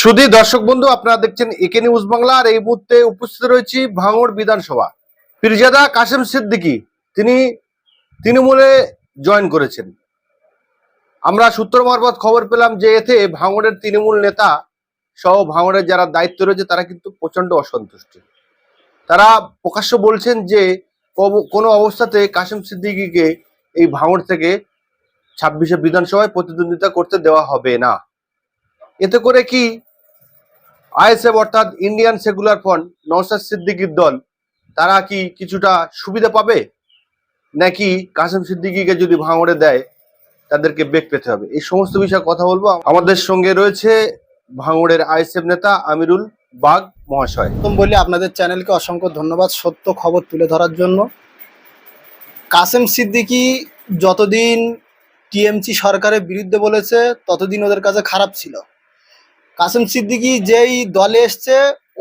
সুধী দর্শক বন্ধু, আপনারা দেখছেন একে নিউজ বাংলা, আর এই মুহূর্তে উপস্থিত রয়েছি ভাঙড় বিধানসভা। পিরজাদা কাশেম সিদ্দিকী, তিনি তৃণমূলে জয়েন করেছেন। আমরা সূত্র মারফত খবর পেলাম যে এতে ভাঙড়ের তৃণমূল নেতা সহ ভাঙড়ের যারা দায়িত্ব রয়েছে, তারা কিন্তু প্রচণ্ড অসন্তুষ্ট। তারা প্রকাশ্য বলছেন যে কোনো অবস্থাতে কাশেম সিদ্দিকিকে এই ভাঙড় থেকে ছাব্বিশে বিধানসভায় প্রতিদ্বন্দ্বিতা করতে দেওয়া হবে না। এতে করে কি আইএসএফ অর্থাৎ ইন্ডিয়ান সেকুলার ফ্রন্ট নওশাদ সিদ্দিকীর দল, তারা কি কিছুটা সুবিধা পাবে? নাকি কাসেম সিদ্দিকিকে যদি ভাঙড়ে দেয়, তাদেরকে বেগ পেতে হবে? এই সমস্ত বিষয়ে কথা বলব। আমাদের সঙ্গে রয়েছে ভাঙড়ের আইএসএফ নেতা আমিরুল বাগ মহাশয়। প্রথম বলি, আপনাদের চ্যানেলকে অসংখ্য ধন্যবাদ সত্য খবর তুলে ধরার জন্য। কাসেম সিদ্দিকী যতদিন টিএমসি সরকারের বিরুদ্ধে বলেছে, ততদিন ওদের কাছে খারাপ ছিল। কাসেম সিদ্দিকি যেই দলে এসছে,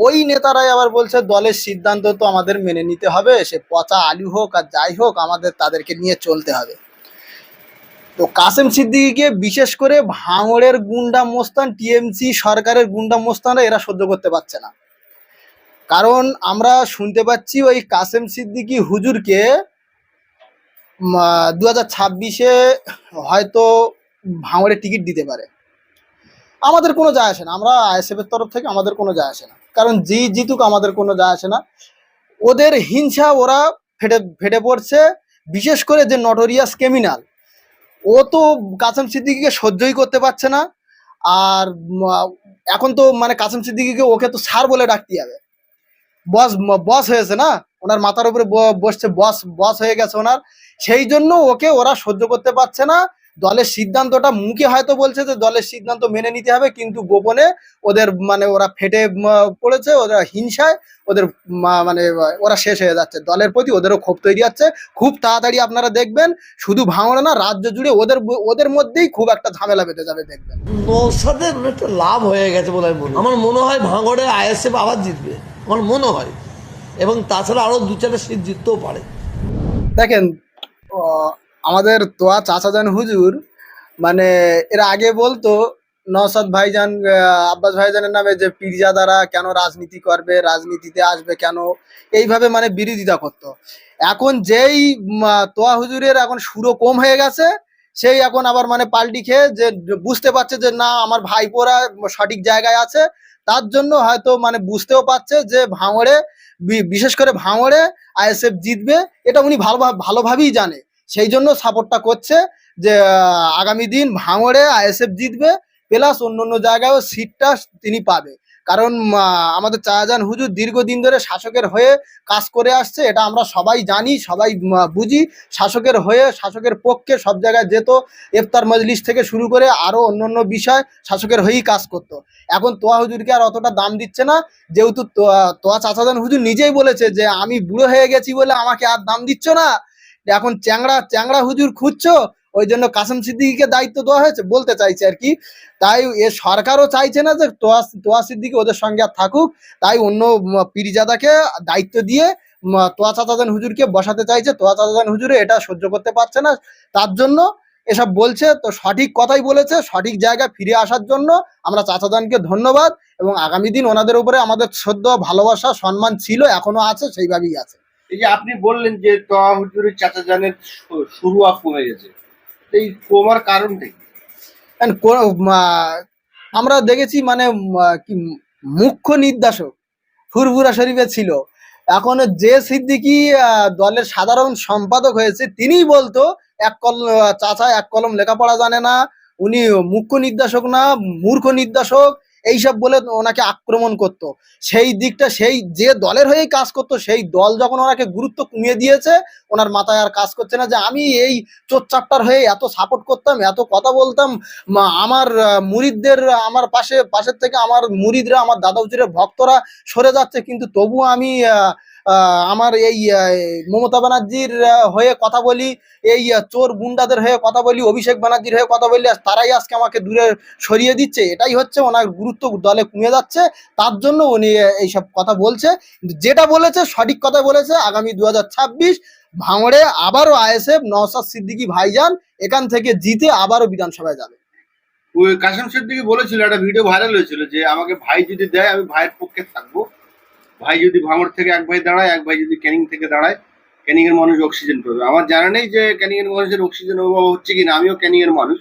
ওই নেতারাই আবার বলছে, দলের সিদ্ধান্ত তো আমাদের মেনে নিতে হবে, সে পচা আলু হোক আর যাই হোক, আমাদের তাদেরকে নিয়ে চলতে হবে। তো কাসেম সিদ্দিকিকে বিশেষ করে ভাঙড়ের গুন্ডা মোস্তান, টিএমসি সরকারের গুন্ডা মোস্তানরা এরা সহ্য করতে পারছে না। কারণ আমরা শুনতে পাচ্ছি ওই কাসেম সিদ্দিকী হুজুরকে দু হাজার ছাব্বিশে হয়তো ভাঙড়ে টিকিট দিতে পারে। আমাদের কোনো যায় আসে না। আমরা আইএসএফ এর তরফ থেকে আমাদের কোনো যায় আসে না। কারণ জি জিতুক আমাদের কোনো যায় আসে না। ওদের হিংসা ওরা ফেটে ফেটে পড়ছে। বিশেষ করে যে নটোরিয়াস ক্রিমিনাল ও তো কাসেম সিদ্দিকিকে সহ্যই করতে পারছে না। আর এখন তো মানে কাসেম সিদ্দিকিকে ওকে তো স্যার বলে ডাকতে হবে। বস বস হয়েছে না? ওনার মাথার উপরে বসছে, বস বস হয়ে গেছে ওনার। সেই জন্য ওকে ওরা সহ্য করতে পারছে না। দলের সিদ্ধান্তটা মুখে হয়তো বলছে যে দলের সিদ্ধান্ত মেনে নিতে হবে কিন্তু গোপনে ওদের মানে ওরা ফেটে পড়েছে ওরা হিংসায় ওদের মানে ওরা শেষ হয়ে যাচ্ছে। দলের প্রতি ওদেরও ক্ষোভ তৈরি হচ্ছে। খুব তাড়াতাড়ি আপনারা দেখবেন শুধু ভাঙড়ে না রাজ্য জুড়ে ওদের ওদের মধ্যেই খুব একটা ঝামেলা বেঁধে যাবে দেখবেন। নৌসাদের একটা লাভ হয়ে গেছে বলে আমি আমার মনে হয় ভাঙড়ে আইএসএফ আবার জিতবে। আমার মনে হয়। এবং তাছাড়া আরও দু চারটা সিট জিততেও পারে। দেখেন আমাদের তোয়া চাচাজান হুজুর মানে এর আগে বলতো নওসাদ ভাইজান আব্বাস ভাইজানের নামে যে পীরজাদারা কেন রাজনীতি করবে, রাজনীতিতে আসবে কেন, এইভাবে মানে বিরোধিতা করতো। এখন যেই তোয়া হুজুরের এখন সুরো কম হয়ে গেছে, সেই এখন আবার মানে পাল্টি খেয়ে যে বুঝতে পারছে যে না, আমার ভাইপোরা সঠিক জায়গায় আছে, তার জন্য হয়তো মানে বুঝতেও পারছে যে ভাঙড়ে বিশেষ করে ভাঙড়ে আইএসএফ জিতবে, এটা উনি ভালো ভালোভাবেই জানে। সেই জন্য সাপোর্টটা করছে যে আগামী দিন ভাঙড়ে আইএসএফ জিতবে প্লাস অন্য অন্য জায়গায়ও সিটটা তিনি পাবে। কারণ আমাদের চাহাজান হুজুর দীর্ঘদিন ধরে শাসকের হয়ে কাজ করে আসছে, এটা আমরা সবাই জানি, সবাই বুঝি। শাসকের হয়ে, শাসকের পক্ষে সব জায়গায় যেত, ইফতার মজলিস থেকে শুরু করে আরও অন্য অন্য বিষয় শাসকের হয়েই কাজ করতো। এখন তোয়া হুজুরকে আর অতটা দাম দিচ্ছে না, যেহেতু তোয়া- চাচাদান হুজুর নিজেই বলেছে যে, আমি বুড়ো হয়ে গেছি বলে আমাকে আর দাম দিচ্ছ না। এখন চ্যাংড়া চ্যাংড়া হুজুর খুঁজছো, ওই জন্য কাসেম সিদ্দিকিকে দায়িত্ব দেওয়া হয়েছে, বলতে চাইছে আর কি। তাই এ সরকারও চাইছে না যে তোয়া তোয়া সিদ্দিকি ওদের সঙ্গে আর থাকুক, তাই অন্য পীরজাদাকে দায়িত্ব দিয়ে তোয়া চাচাদান হুজুরকে বসাতে চাইছে। তোয়া চাচাদান হুজুরে এটা সহ্য করতে পারছে না, তার জন্য এসব বলছে, তো সঠিক কথাই বলেছে, সঠিক জায়গায় ফিরে আসার জন্য আমরা চাচাদানকে ধন্যবাদ এবং আগামী দিন ওনাদের উপরে আমাদের শ্রদ্ধা, ভালোবাসা, সম্মান ছিল, এখনও আছে, সেইভাবেই আছে। এই যে আপনি বললেন যে তোয়া হুজুরের চাচা জানের শুরুয়া কমে গেছে এই কমার কারণটা কি? আমরা দেখেছি মানে কি মুখ্য নির্দেশক ফুরফুরা শরীফে ছিল। এখন যে সিদ্দিকি দলের সাধারণ সম্পাদক হয়েছে, তিনিই বলতো, এক কল, চাচা এক কলম লেখাপড়া জানে না, উনি মুখ্য নির্দেশক না, মূর্খ নির্দেশক এইসব বলে ওনাকে আক্রমণ করত। সেই দিকটা, সেই যে দলের হয়েই কাজ করত, সেই দল যখন ওনাকে গুরুত্ব কমিয়ে দিয়েছে, ওনার মাথায় আর কাজ করছে না যে আমি এই চোর চোরচাপটার হয়ে এত সাপোর্ট করতাম, এত কথা বলতাম আমার মুরিদদের, আমার পাশে, পাশের থেকে আমার মুরিদরা, আমার দাদা হুজুরের ভক্তরা সরে যাচ্ছে, কিন্তু তবুও আমি আমার এই মমতা ব্যানার্জির হয়ে কথা বলি, এই চোর গুন্ডাদের হয়ে কথা বলি, অভিষেক ব্যানার্জির হয়ে কথা বলি তারাই আজকে আমাকে দূরে সরিয়ে দিচ্ছে, এটাই হচ্ছে ওনার গুরুত্ব দলে কমে যাচ্ছে, তার জন্য উনি এইসব কথা বলছে, যেটা বলেছে, সঠিক কথা বলেছে, আগামী দু হাজার ছাব্বিশ ভাঙড়ে আবারও আইএসএফ নওসাদ সিদ্দিকী ভাইজান এখান থেকে জিতে আবারও বিধানসভায় যাবে। ওই কাসেম সিদ্দিকি বলেছিল, একটা ভিডিও ভাইরাল হয়েছিল যে, আমাকে ভাই যদি দেয়, আমি ভাইয়ের পক্ষে থাকব। ভাই যদি ভাঙড় থেকে এক ভাই দাঁড়ায়, এক ভাই যদি ক্যানিং থেকে দাঁড়ায় ক্যানিং এর মানুষ অক্সিজেন পাবে। আমার জানা নেই যে ক্যানিং এর মানুষের অক্সিজেন অভাব হচ্ছে কিনা, আমিও ক্যানিং এর মানুষ।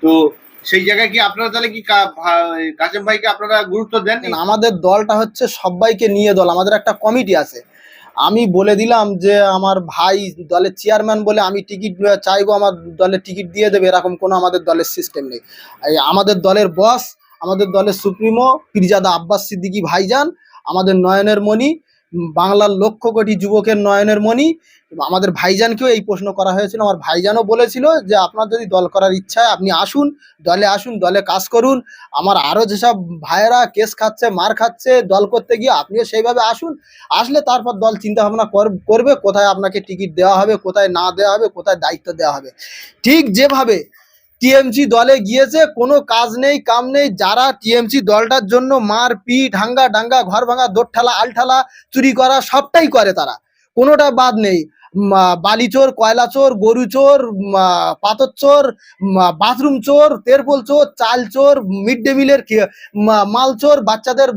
তো সেই জায়গায় কি আপনারা তাহলে কি কা- ভা- কাসেম ভাইকে আপনারা গুরুত্ব দেন আমাদের দলটা হচ্ছে সবাইকে নিয়ে দল, আমাদের একটা কমিটি আছে। আমি বলে দিলাম যে আমার ভাই দলের চেয়ারম্যান বলে আমি টিকিট চাইব, আমার দলের টিকিট দিয়ে দেবে, এরকম কোনো আমাদের দলের সিস্টেম নেই। আমাদের দলের বস, আমাদের দলের সুপ্রিমো পিরজাদা আব্বাস সিদ্দিকি ভাইজান আমাদের নয়নের মণি বাংলার লক্ষ কোটি যুবকের নয়নের মণি। আমাদের ভাইজানকেও এই প্রশ্ন করা হয়েছিল। আমার ভাইজানও বলেছিল যে, আপনার যদি দল করার ইচ্ছা হয়, আপনি আসুন, দলে আসুন, দলে কাজ করুন। আমার আরও যেসব ভাইয়েরা কেস খাচ্ছে, মার খাচ্ছে, দল করতে গিয়ে আপনিও সেইভাবে আসুন। আসলে তারপর দল চিন্তা ভাবনা কর- করবে, কোথায় আপনাকে টিকিট দেওয়া হবে, কোথায় না দেওয়া হবে, কোথায় দায়িত্ব দেওয়া হবে। ঠিক যেভাবে টিএমসি দলে গিয়েছে, কোনো কাজ নেই, কাম নেই। যারা টিএমসি দলটার জন্য মার পিট হাঙ্গা ডাঙ্গা, ঘর ভাঙা দোর ঠালা আল ঠেলা চুরি করা সবটাই করে তারা। কোনোটা বাদ নেই। বালি চোর, কয়লা চোর, গরু চোর পাথর চোর বাথরুম চোর, তেরপোল চোর, চাল চোর, মিড ডে মিলের মাল চোর, বাচ্চাদের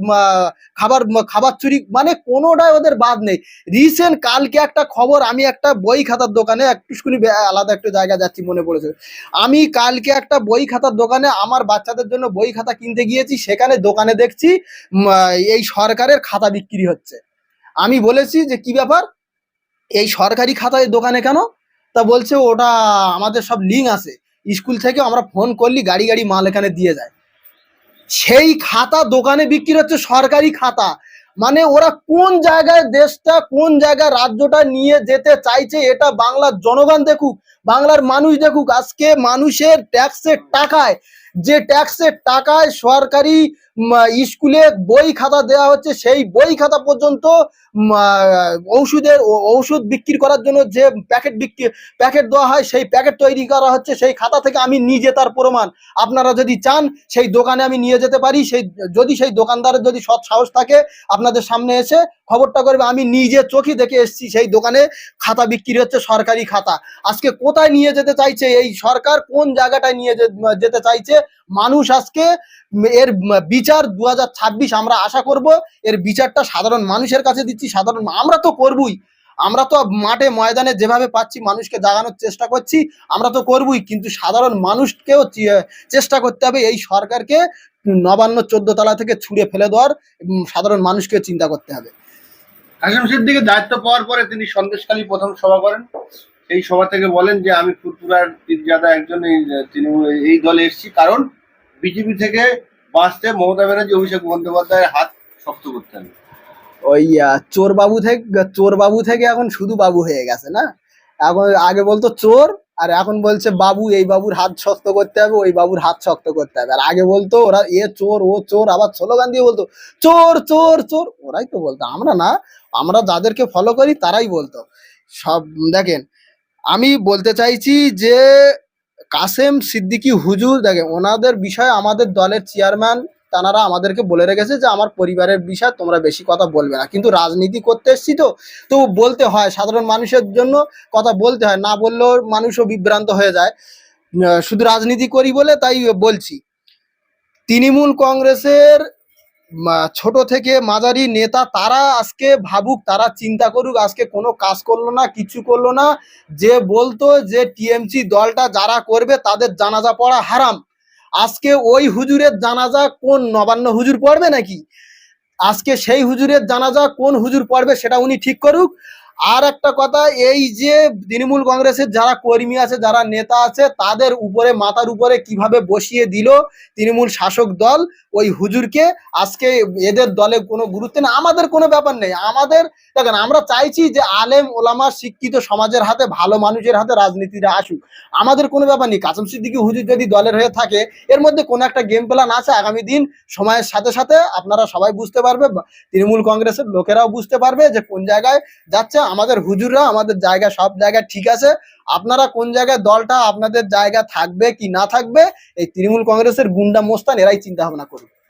খাবার খাবার চুরি মানে কোনোটাই ওদের বাদ নেই। রিসেন্ট কালকে একটা খবর, আমি একটা বই খাতার দোকানে, একটুখানি আলাদা একটু জায়গা যাচ্ছি মনে পড়েছে। আমি কালকে একটা বই খাতার দোকানে আমার বাচ্চাদের জন্য বই খাতা কিনতে গিয়েছি, সেখানে দোকানে দেখছি এই সরকারের খাতা বিক্রি হচ্ছে। আমি বলেছি যে, কি ব্যাপার? এই সরকারি খাতায় দোকানে কেন? তা বলছে ওটা আমাদের সব লিঙ্ক আছে। স্কুল থেকে আমরা ফোন করলি, গাড়ি গাড়ি মাল এখানে দিয়ে যায়। সেই খাতা দোকানে বিক্রি হচ্ছে সরকারি খাতা। মানে ওরা কোন জায়গায় দেশটা, কোন জায়গায় রাজ্যটা নিয়ে যেতে চাইছে এটা বাংলার জনগণ দেখুক, বাংলার মানুষ দেখুক। আজকে মানুষের ট্যাক্সের টাকায়, যে ট্যাক্সের টাকায় সরকারি স্কুলে বই খাতা দেওয়া হচ্ছে, সেই বই খাতা পর্যন্ত ঔষধের ঔষধ বিক্রি করার জন্য যে প্যাকেট বিক্রি, প্যাকেট দেওয়া হয়, সেই প্যাকেট তৈরি করা হচ্ছে, সেই খাতা থেকে আমি নিজে তার প্রমাণ। আপনারা যদি চান, সেই দোকানে আমি নিয়ে যেতে পারি, সেই, যদি সেই দোকানদারের যদি সৎ সাহস থাকে, আপনাদের সামনে এসে খবরটা করবে, আমি নিজে চোখে দেখে এসেছি, সেই দোকানে খাতা বিক্রি হচ্ছে, সরকারি খাতা। আজকে কোথায় নিয়ে যেতে চাইছে এই সরকার? কোন জায়গাটায় নিয়ে যেতে চাইছে? মানুষ আজকে এর বিচার দু হাজার ছাব্বিশ আমরা আশা করব, এর বিচারটা সাধারণ মানুষের কাছে দিচ্ছি, সাধারণ আমরা তো করবই। আমরা তো মাঠে, ময়দানে যেভাবে পাচ্ছি, মানুষকে জাগানোর চেষ্টা করছি, আমরা তো করবই, কিন্তু সাধারণ মানুষকেও চেষ্টা করতে হবে এই সরকারকে নবান্ন চোদ্দ তলা থেকে ছুঁড়ে ফেলে দেওয়ার সাধারণ মানুষকে চিন্তা করতে হবে। কাসেম সিদ্দিকের দায়িত্ব পাওয়ার পরে তিনি সন্দেশখালী প্রথম সভা করেন। এই সভা থেকে বলেন যে আমি ফুরপুরার পীরজাদা একজন তিনি এই দলে এসেছি। কারণ বিজেপি থেকে বাঁচতে মমতা ব্যানার্জি, অভিষেক বন্দ্যোপাধ্যায়ের হাত শক্ত করতে হবে। ওই চোর বাবু থেকে চোর বাবু থেকে এখন শুধু বাবু হয়ে গেছে না? এখন আগে বলতো চোর, আর এখন বলছে বাবু, এই বাবুর হাত শক্ত করতে হবে, ওই বাবুর হাত শক্ত করতে হবে। আর আগে বলতো ওরা, এ চোর, ও চোর, আবার স্লোগান দিয়ে বলতো, চোর চোর চোর ওরাই তো বলতো। আমরা না, আমরা যাদেরকে ফলো করি, তারাই বলতো। সব, দেখেন আমি বলতে চাইছি যে কাসেম সিদ্দিকি হুজুর দেখে ওনাদের বিষয়ে আমাদের দলের চেয়ারম্যান তানারা আমাদেরকে বলে রেখেছে যে, আমার পরিবারের বিষয় তোমরা বেশি কথা বলবে না। কিন্তু রাজনীতি করতে এসছি তো তো বলতে হয়, সাধারণ মানুষের জন্য কথা বলতে হয়, না বললেও মানুষও বিভ্রান্ত হয়ে যায়। শুধু রাজনীতি করি বলে তাই বলছি। তৃণমূল কংগ্রেসের ছোট থেকে মাঝারি নেতা তারা আজকে ভাবুক, তারা চিন্তা করুক, আজকে কোনো কাজ করল না, কিছু করল না, যে বলতো যে টিএমসি দলটা যারা করবে তাদের জানাজা পড়া হারাম। আজকে ওই হুজুরের জানাজা কোন নবান্ন হুজুর পড়বে নাকি? আজকে সেই হুজুরের জানাজা কোন হুজুর পড়বে সেটা উনি ঠিক করুক। আর একটা কথা, এই যে তৃণমূল কংগ্রেসের যারা কর্মী আছে, যারা নেতা আছে, তাদের উপরে, মাথার উপরে কীভাবে বসিয়ে দিল তৃণমূল শাসক দল, ওই হুজুরকে, আজকে এদের দলে কোনো গুরুত্ব নেই। আমাদের কোনো ব্যাপার নেই। আমাদের, দেখেন, আমরা চাইছি যে আলেম, ওলামা, শিক্ষিত সমাজের হাতে, ভালো মানুষের হাতে রাজনীতিটা আসুক। আমাদের কোনো ব্যাপার নেই। কাসম সিদ্দিকী হুজুর যদি দলের হয়ে থাকে, এর মধ্যে কোনো একটা গেম প্ল্যান আছে, আগামী দিন সময়ের সাথে সাথে আপনারা সবাই বুঝতে পারবে তৃণমূল কংগ্রেসের লোকেরাও বুঝতে পারবে যে কোন জায়গায় যাচ্ছে। আমাদের হুজুররা, আমাদের জায়গা সব জায়গায় ঠিক আছে। আপনারা কোন জায়গায় দলটা, আপনাদের জায়গা থাকবে কি না থাকবে, এই তৃণমূল কংগ্রেসের গুন্ডা মোস্তান, এরাই চিন্তা ভাবনা করুন